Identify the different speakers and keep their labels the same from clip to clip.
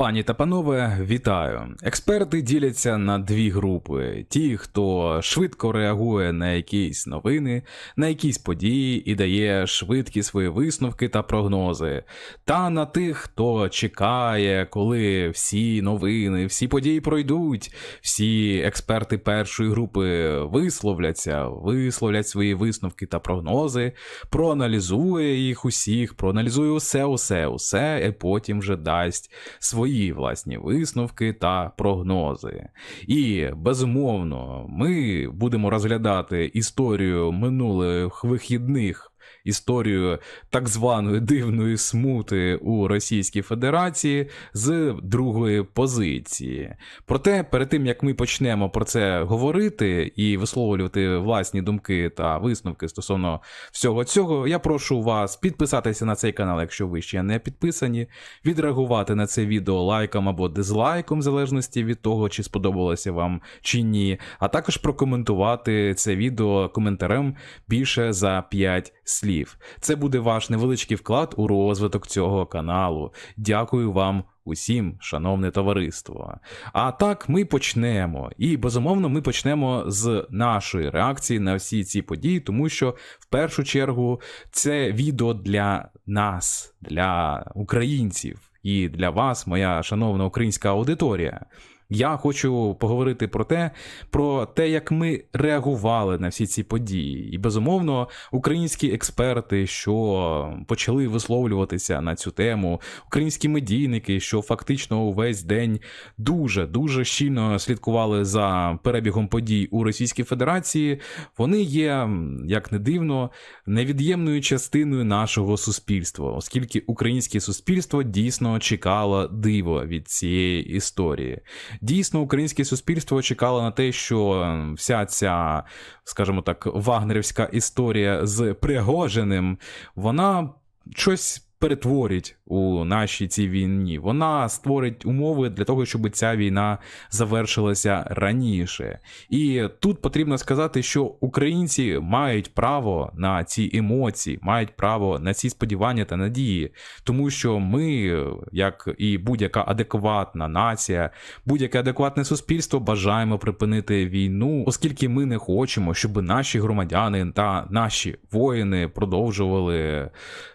Speaker 1: Пані та панове, вітаю! Експерти діляться на дві групи: ті, хто швидко реагує на якісь новини, на якісь події і дає швидкі свої висновки та прогнози, та на тих, хто чекає, коли всі новини, всі події пройдуть, всі експерти першої групи висловляться, висловлять свої висновки та прогнози, проаналізує їх усіх, проаналізує усе, усе, усе, і потім вже дасть свої свої власні висновки та прогнози. І безумовно, ми будемо розглядати історію минулих вихідних історію так званої дивної смути у Російській Федерації з другої позиції. Проте, перед тим як ми почнемо про це говорити і висловлювати власні думки та висновки стосовно всього цього, я прошу вас підписатися на цей канал, якщо ви ще не підписані, відреагувати на це відео лайком або дизлайком, в залежності від того, чи сподобалося вам чи ні, а також прокоментувати це відео коментарем більше за 5 слів. Це буде ваш невеличкий вклад у розвиток цього каналу. Дякую вам. Усім, шановне товариство. А так ми почнемо. І безумовно, ми почнемо з нашої реакції на всі ці події, тому що в першу чергу це відео для нас, для українців і для вас, моя шановна українська аудиторія. Я хочу поговорити про те, про те, як ми реагували на всі ці події. І безумовно, українські експерти, що почали висловлюватися на цю тему, українські медійники, що фактично увесь день дуже дуже щільно слідкували за перебігом подій у Російській Федерації, вони є, як не дивно, невід'ємною частиною нашого суспільства, оскільки українське суспільство дійсно чекало диво від цієї історії. Дійсно, українське суспільство чекало на те, що ем, вся ця, скажімо так, вагнерівська історія з Пригожиним, вона щось перетворить у нашій цій війні. Вона створить умови для того, щоб ця війна завершилася раніше. І тут потрібно сказати, що українці мають право на ці емоції, мають право на ці сподівання та надії, тому що ми, як і будь-яка адекватна нація, будь-яке адекватне суспільство, бажаємо припинити війну, оскільки ми не хочемо, щоб наші громадяни та наші воїни продовжували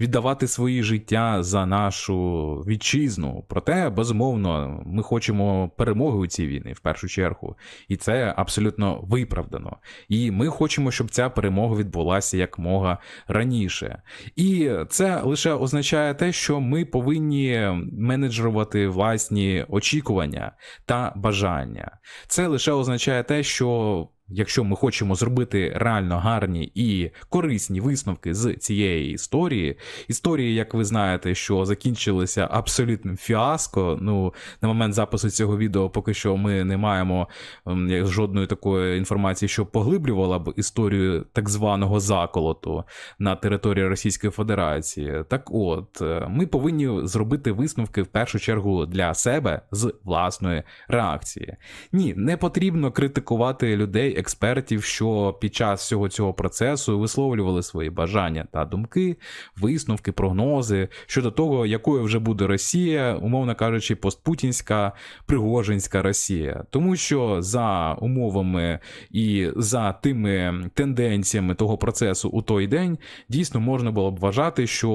Speaker 1: віддавати свої життя за нашу вітчизну. Проте, безумовно, ми хочемо перемоги у цій війні в першу чергу, і це абсолютно виправдано. І ми хочемо, щоб ця перемога відбулася якмога раніше. І це лише означає те, що ми повинні менеджерувати власні очікування та бажання. Це лише означає те, що Якщо ми хочемо зробити реально гарні і корисні висновки з цієї історії, історії, як ви знаєте, що закінчилися абсолютним фіаско. Ну на момент запису цього відео поки що ми не маємо ем, жодної такої інформації, що поглиблювала б історію так званого заколоту на території Російської Федерації. Так, от е, ми повинні зробити висновки в першу чергу для себе з власної реакції. Ні, не потрібно критикувати людей експертів, що під час всього цього процесу висловлювали свої бажання та думки, висновки, прогнози щодо того, якою вже буде Росія, умовно кажучи, постпутінська пригожинська Росія, тому що за умовами і за тими тенденціями того процесу у той день дійсно можна було б вважати, що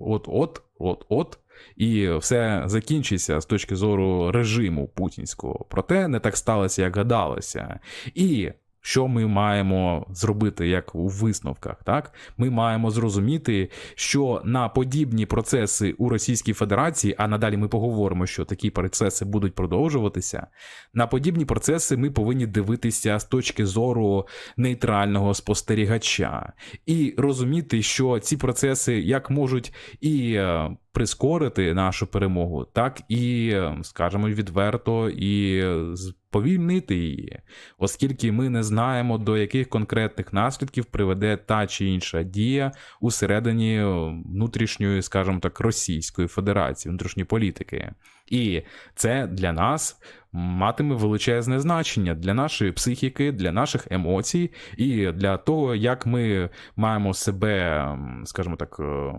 Speaker 1: от-от, от-от. І все закінчиться з точки зору режиму путінського. Проте не так сталося, як гадалося. І що ми маємо зробити як у висновках? Так, ми маємо зрозуміти, що на подібні процеси у Російській Федерації, а надалі ми поговоримо, що такі процеси будуть продовжуватися. На подібні процеси ми повинні дивитися з точки зору нейтрального спостерігача і розуміти, що ці процеси як можуть і е, прискорити нашу перемогу, так і, скажімо, відверто і сповільнити її, оскільки ми не знаємо, до яких конкретних наслідків приведе та чи інша дія усередині внутрішньої, скажімо так, Російської Федерації, внутрішньої політики. І це для нас матиме величезне значення для нашої психіки, для наших емоцій і для того, як ми маємо себе, скажімо так, е,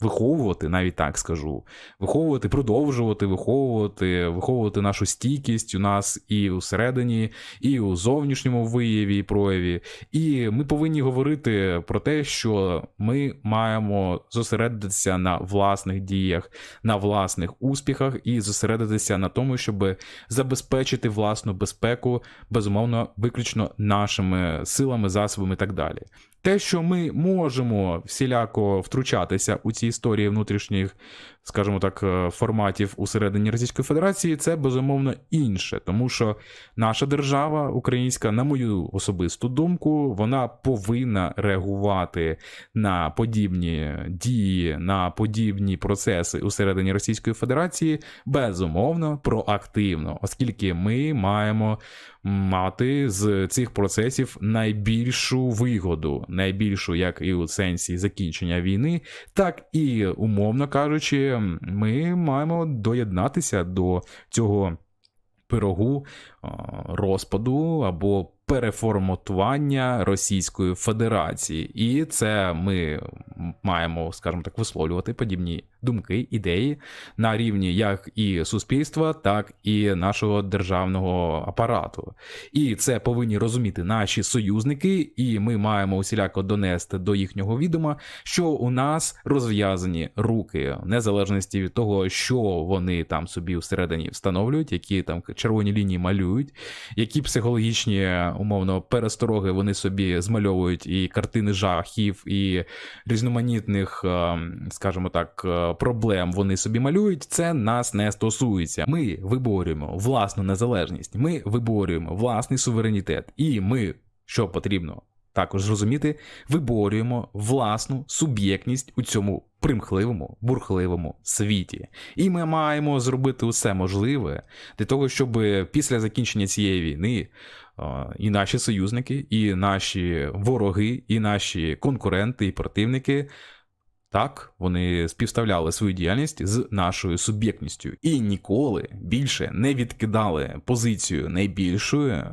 Speaker 1: виховувати, навіть так скажу, виховувати, продовжувати, виховувати, виховувати нашу стійкість у нас і всередині, і у зовнішньому вияві і прояві. І ми повинні говорити про те, що ми маємо зосередитися на власних діях, на власних успіхах і зосередитися на тому, щоб забезпечити власну безпеку, безумовно, виключно нашими силами, засобами і так далі. Те, що ми можемо всіляко втручатися у ці історії внутрішніх, скажімо так, е, форматів усередині Російської Федерації, це безумовно інше, тому що наша держава українська, на мою особисту думку, вона повинна реагувати на подібні дії, на подібні процеси усередині Російської Федерації безумовно проактивно, оскільки ми маємо мати з цих процесів найбільшу вигоду, найбільшу як і у сенсі закінчення війни, так і умовно кажучи, ми маємо доєднатися до цього пирогу розпаду або переформатування Російської Федерації, і це ми маємо, скажімо так, висловлювати подібні думки, ідеї на рівні як і суспільства, так і нашого державного апарату. І це повинні розуміти наші союзники, і ми маємо усіляко донести до їхнього відома, що у нас розв'язані руки, незалежності від того, що вони там собі всередині встановлюють, які там червоні лінії малюють, які психологічні умовно перестороги вони собі змальовують і картини жахів, і різноманітних, е, скажімо так, е, проблем вони собі малюють. Це нас не стосується. Ми виборюємо власну незалежність, ми виборюємо власний суверенітет, і ми, що потрібно. Також зрозуміти, виборюємо власну суб'єктність у цьому примхливому, бурхливому світі. І ми маємо зробити усе можливе для того, щоб після закінчення цієї війни і наші союзники, і наші вороги, і наші конкуренти і противники. Так, вони співставляли свою діяльність з нашою суб'єктністю і ніколи більше не відкидали позицію найбільшої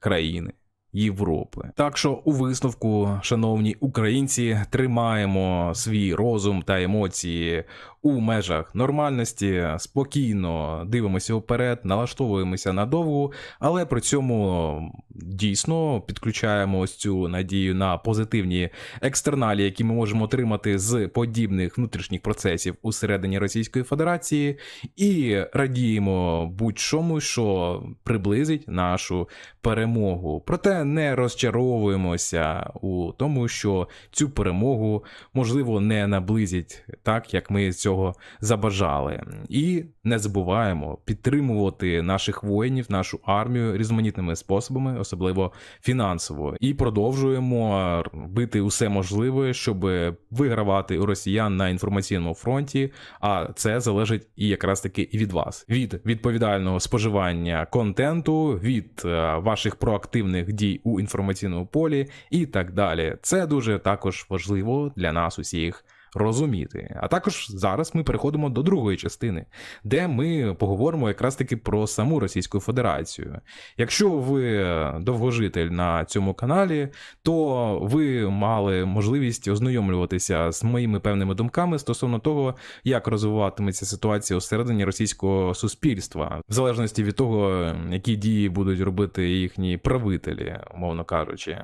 Speaker 1: країни Європи. Так що у висновку, шановні українці, тримаємо свій розум та емоції у межах нормальності, спокійно дивимося вперед, налаштовуємося надовго, але при цьому дійсно підключаємо ось цю надію на позитивні екстерналі, які ми можемо отримати з подібних внутрішніх процесів усередині Російської Федерації, і радіємо будь-чому, що приблизить нашу перемогу. Проте не розчаровуємося у тому, що цю перемогу можливо не наблизять так, як ми цього забажали. І не забуваємо підтримувати наших воїнів, нашу армію різноманітними способами, особливо фінансово, і продовжуємо робити усе можливе, щоб вигравати у росіян на інформаційному фронті. А це залежить і якраз таки і від вас, від відповідального споживання контенту, від е, ваших проактивних дій у інформаційному полі і так далі. Це дуже також важливо для нас усіх розуміти. А також зараз ми переходимо до другої частини, де ми поговоримо якраз таки про саму Російську Федерацію. Якщо ви довгожитель на цьому каналі, то ви мали можливість ознайомлюватися з моїми певними думками стосовно того, як розвиватиметься ситуація усередині російського суспільства, в залежності від того, які дії будуть робити їхні правителі, умовно кажучи.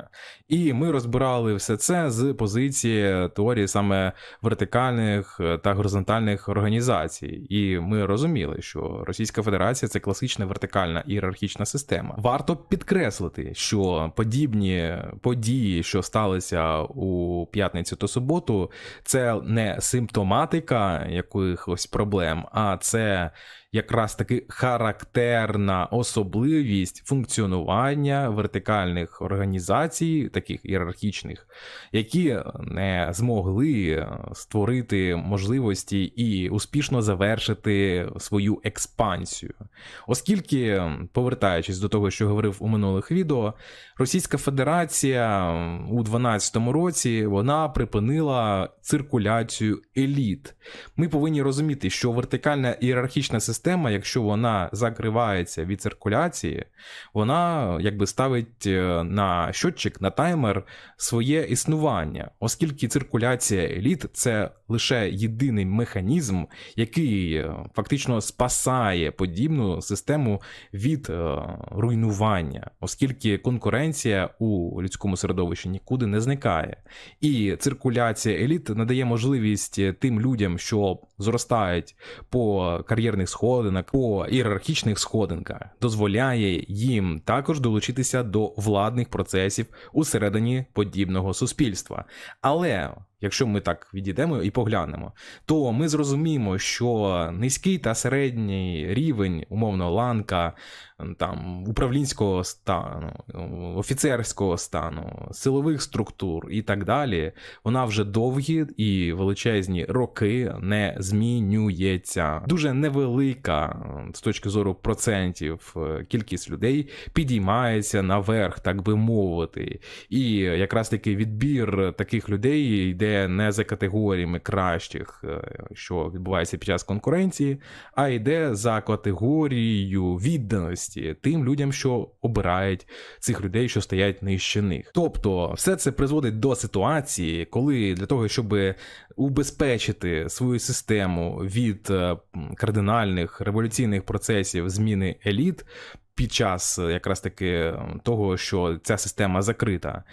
Speaker 1: І ми розбирали все це з позиції теорії саме вертикальних е, та горизонтальних організацій, і ми розуміли, що Російська Федерація це класична вертикальна ієрархічна система. Варто підкреслити, що подібні події, що сталися у п'ятницю та суботу, це не симптоматика якихось проблем, а це якраз таки характерна особливість функціонування вертикальних організацій, таких ієрархічних, які не змогли створити можливості і успішно завершити свою експансію. Оскільки, повертаючись до того, що говорив у минулих відео, Російська Федерація у 2012 році вона припинила циркуляцію еліт. Ми повинні розуміти, що вертикальна ієрархічна система система, якщо вона закривається від циркуляції, вона якби ставить е, на щотчик, на таймер своє існування, оскільки циркуляція еліт це лише єдиний механізм, який е, фактично спасає подібну систему від е, руйнування, оскільки конкуренція у людському середовищі нікуди не зникає. І циркуляція еліт надає можливість тим людям, що зростають по кар'єрних сходинках, по ієрархічних сходинках, дозволяє їм також долучитися до владних процесів усередині подібного суспільства. Але якщо ми так відійдемо і поглянемо, то ми зрозуміємо, що низький та середній рівень, умовно, ланка там управлінського стану, офіцерського стану, силових структур і так далі, вона вже довгі і величезні роки не змінюється. Дуже невелика з точки зору процентів е, кількість людей підіймається наверх, так би мовити. І якраз таки відбір таких людей йде не за категоріями кращих, е, що відбувається під час конкуренції, а йде за категорією відданості тим людям, що обирають цих людей, що стоять нижче них. Тобто, все це призводить до ситуації, коли для того, щоб убезпечити свою систему від е, кардинальних революційних процесів зміни еліт під час якраз таки того, що ця система закрита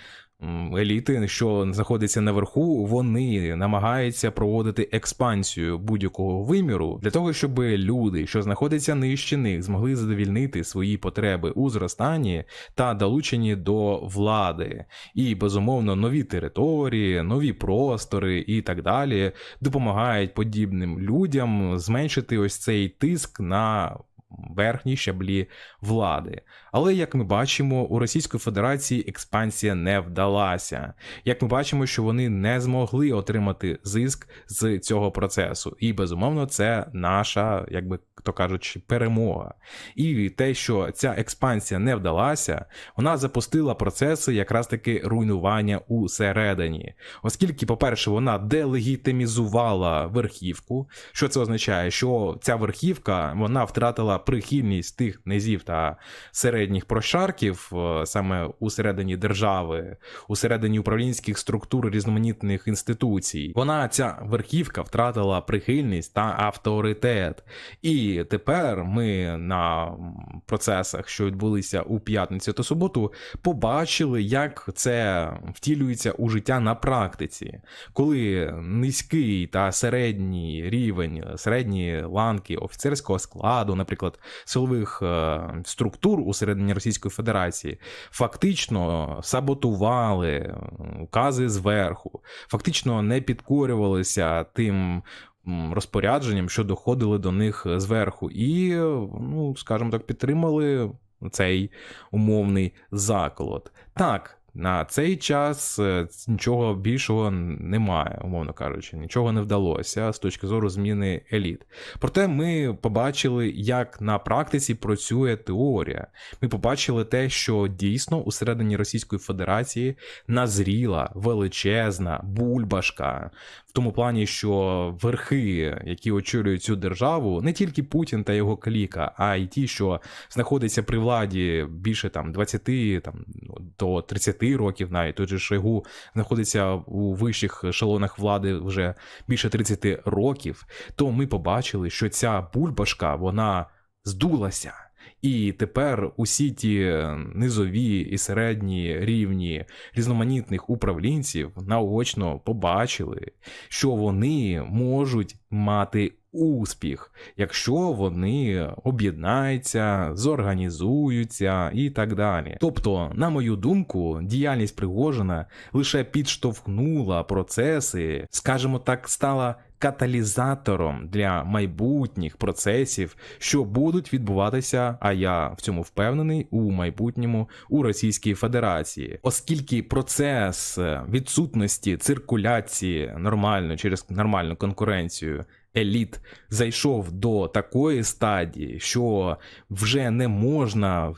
Speaker 1: еліти, що знаходиться наверху, вони намагаються проводити експансію будь-якого виміру для того, щоб люди, що знаходяться нижче них, змогли задовільнити свої потреби у зростанні та долучені до влади. І безумовно нові території, нові простори і так далі допомагають подібним людям зменшити ось цей тиск на верхній щаблі влади. Але як ми бачимо, у Російської Федерації експансія не вдалася. Як ми бачимо, що вони не змогли отримати зиск з цього процесу, і безумовно, це наша, як би то кажучи, перемога. І те, що ця експансія не вдалася, вона запустила процеси якраз таки руйнування усередині, оскільки, по-перше, вона делегітимізувала верхівку. Що це означає? Що ця верхівка вона втратила прихильність тих низів та середніх прошарків е, саме усередині держави, усередині управлінських структур різноманітних інституцій. Вона ця верхівка втратила прихильність та авторитет. І тепер ми на процесах, що відбулися у п'ятницю та суботу, побачили, як це втілюється у життя на практиці, коли низький та середній рівень, середні ланки офіцерського складу, наприклад, силових е, структур усередині Російської Федерації, фактично саботували укази зверху, фактично не підкорювалися тим розпорядженням, що доходили до них зверху, і, ну, скажімо так, підтримали цей умовний заколот. Так. На цей час е, нічого більшого немає, умовно кажучи, нічого не вдалося з точки зору зміни еліт. Проте ми побачили, як на практиці працює теорія. Ми побачили те, що дійсно усередині Російської Федерації назріла величезна бульбашка в тому плані, що верхи, які очолюють цю державу, не тільки Путін та його кліка, а й ті, що знаходяться при владі більше там 20 там до 30 років, навіть той же Шойгу знаходиться у вищих ешелонах влади вже більше 30 років, то ми побачили, що ця бульбашка вона здулася. І тепер усі ті низові і середні рівні різноманітних управлінців наочно побачили, що вони можуть мати успіх, якщо вони об'єднаються, зорганізуються і так далі. Тобто, на мою думку, діяльність Пригожина лише підштовхнула процеси, скажімо так, стала каталізатором для майбутніх процесів, що будуть відбуватися. А я в цьому впевнений у майбутньому у Російській Федерації, оскільки процес відсутності циркуляції нормально через нормальну конкуренцію еліт зайшов до такої стадії, що вже не можна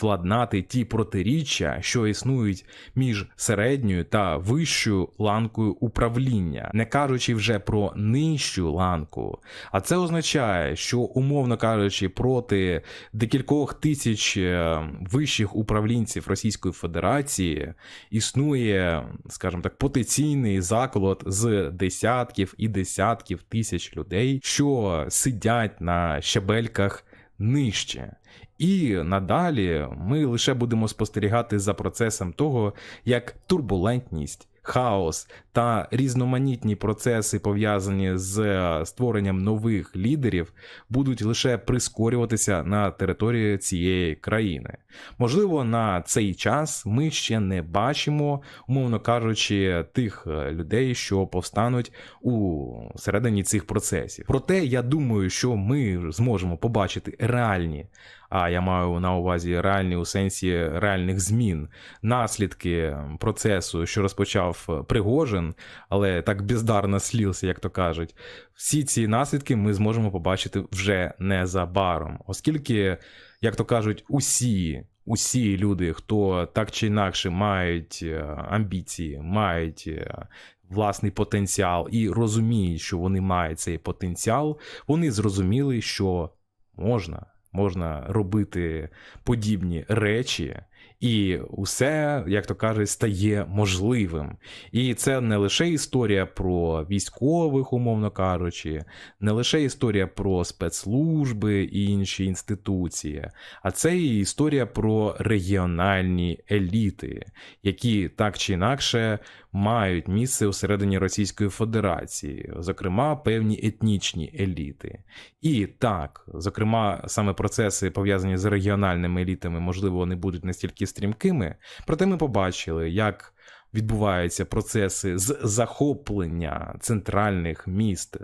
Speaker 1: владнати ті протиріччя, що існують між середньою та вищою ланкою управління, не кажучи вже про нижчу ланку. А це означає, що, умовно кажучи, проти декількох тисяч е, вищих управлінців Російської Федерації існує, скажімо так, потенційний заклад з десятків і десятків тисяч людей, що сидять на щабельках нижче. І надалі ми лише будемо спостерігати за процесом того, як турбулентність, хаос та різноманітні процеси, пов'язані з е, створенням нових лідерів, будуть лише прискорюватися на території цієї країни. Можливо, на цей час ми ще не бачимо, умовно кажучи, тих е, людей, що повстануть у середині цих процесів. Проте я думаю, що ми зможемо побачити реальні. А я маю на увазі реальні у сенсі реальних змін, наслідки процесу, що розпочав Пригожин, але так бездарно слівся, як то кажуть. Всі ці наслідки ми зможемо побачити вже незабаром, оскільки, як то кажуть, усі. Усі люди, хто так чи інакше мають е, амбіції, мають е, власний потенціал і розуміють, що вони мають цей потенціал, вони зрозуміли, що можна можна робити подібні речі, і усе, як то кажуть, стає можливим. І це не лише історія про військових, умовно кажучи, не лише історія про спецслужби і інші інституції, а це і історія про регіональні еліти, які так чи інакше мають місце усередині Російської Федерації, зокрема певні етнічні еліти. І так, зокрема, саме процеси пов'язані з регіональними елітами, можливо, вони будуть настільки стрімкими, проте ми побачили, як відбуваються процеси з захоплення центральних міст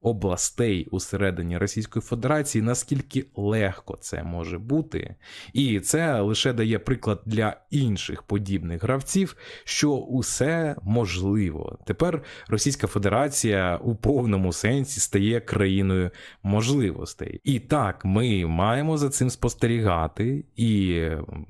Speaker 1: областей усередині Російської Федерації, наскільки легко це може бути, і це лише дає приклад для інших подібних гравців, що усе можливо. Тепер Російська Федерація у повному сенсі стає країною можливостей. І так, ми маємо за цим спостерігати і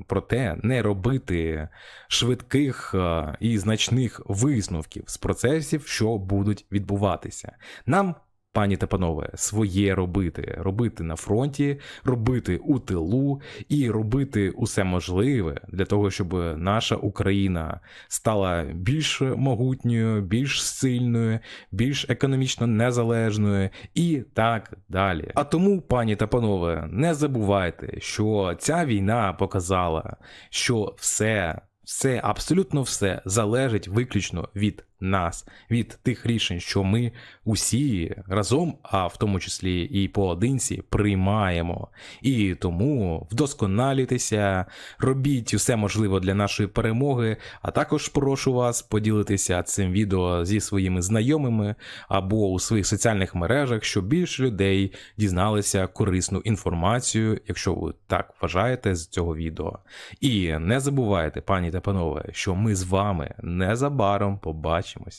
Speaker 1: проте не робити швидких е, і значних висновків з процесів, що будуть відбуватися. Нам пані та панове, своє робити, робити на фронті, робити у тилу і робити усе можливе для того, щоб наша Україна стала більш могутньою, більш сильною, більш економічно незалежною і так далі. А тому, пані та панове, не забувайте, що ця війна показала, що все. Все, абсолютно все залежить виключно від нас, від тих рішень, що ми усі разом, а в тому числі і поодинці, приймаємо. І тому вдосконалюйтеся, робіть усе можливе для нашої перемоги. А також прошу вас поділитися цим відео зі своїми знайомими або у своїх соціальних мережах, щоб більше людей дізналися корисну інформацію, якщо ви так вважаєте з цього відео. І не забувайте, пані та панове, що ми з вами незабаром побачимо побачимося.